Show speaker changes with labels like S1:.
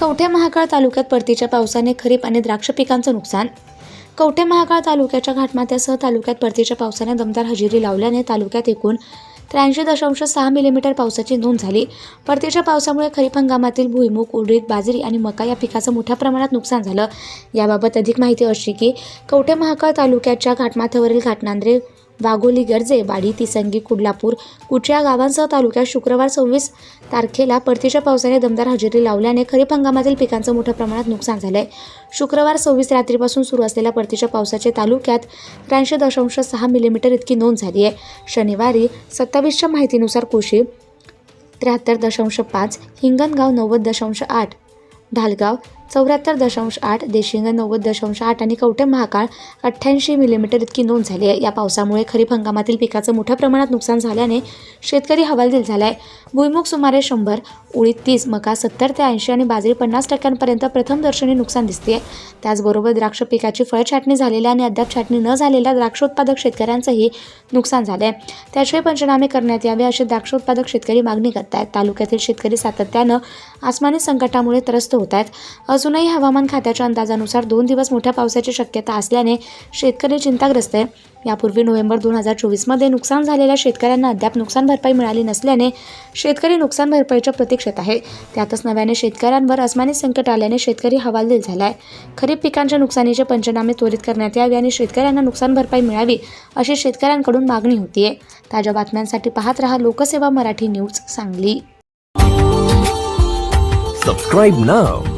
S1: कवठे महाकाळ तालुक्यात परतीच्या पावसाने खरीप आणि द्राक्ष पिकांचं नुकसान? कवठे महाकाळ तालुक्याच्या घाटमाथ्यासह तालुक्यात परतीच्या पावसाने दमदार हजेरी लावल्याने तालुक्यात एकूण त्र्याऐंशी दशांश सहा मिलीमीटर पावसाची नोंद झाली. परतीच्या पावसामुळे खरीप हंगामातील भुईमूग उडीद बाजरी आणि मका या पिकाचं मोठ्या प्रमाणात नुकसान झालं. याबाबत अधिक माहिती अशी की कवठे महाकाळ तालुक्याच्या घाटमाथ्यावरील घाटनांद्रे वाघोली गर्जे वाडी तिसंगी कुडलापूर कुच्या गावांसह तालुक्यात शुक्रवार सव्वीस तारखेला परतीच्या पावसाने दमदार हजेरी लावल्याने खरीप हंगामातील पिकांचं मोठ्या प्रमाणात नुकसान झालंय. शुक्रवार सव्वीस रात्रीपासून सुरू असलेल्या परतीच्या पावसाचे तालुक्यात त्र्याऐंशी दशांश सहा मिलीमीटर इतकी नोंद झाली आहे. शनिवारी सत्तावीसच्या माहितीनुसार कुशी त्र्याहत्तर दशांश पाच हिंगणगाव नव्वद दशांश आठ ढालगाव चौऱ्याहत्तर दशांश आठ देशिंग नव्वद दशांश आठ आणि कवठे महाकाळ अठ्ठ्याऐंशी मिलीमीटर इतकी नोंद झाली आहे. या पावसामुळे खरीप हंगामातील पिकाचं मोठ्या प्रमाणात नुकसान झाल्याने शेतकरी हवालदिल झाला आहे भुईमुग सुमारे शंभर उळीत तीस मका सत्तर ते ऐंशी आणि बाजरी पन्नास टक्क्यांपर्यंत प्रथम दर्शनी नुकसान दिसते आहे. त्याचबरोबर द्राक्ष पिकाची फळ छाटणी झालेल्या आणि अद्याप छाटणी न झालेल्या द्राक्ष उत्पादक शेतकऱ्यांचंही नुकसान झालं आहे त्याशिवाय पंचनामे करण्यात यावे अशी द्राक्ष उत्पादक शेतकरी मागणी करत आहेत तालुक्यातील शेतकरी सातत्यानं आसमानी संकटामुळे त्रस्त होत आहेत अजूनही हवामान खात्याच्या अंदाजानुसार दोन दिवस मोठ्या पावसाची शक्यता असल्याने शेतकरी चिंताग्रस्त आहे. यापूर्वी नोव्हेंबर दोन हजार चोवीसमध्ये नुकसान झालेल्या शेतकऱ्यांना अद्याप नुकसान भरपाई मिळाली नसल्याने शेतकरी नुकसान भरपाईच्या प्रतीक्षेत आहे. त्यातच नव्याने शेतकऱ्यांवर अस्मानी संकट आल्याने शेतकरी हवालदिल झाला आहे खरीप पिकांच्या नुकसानीचे पंचनामे त्वरित करण्यात यावे आणि शेतकऱ्यांना नुकसान भरपाई मिळावी अशी शेतकऱ्यांकडून मागणी होतीये. ताज्या बातम्यांसाठी पाहत रहा Lokseva Marathi news Sangli.
S2: Subscribe now.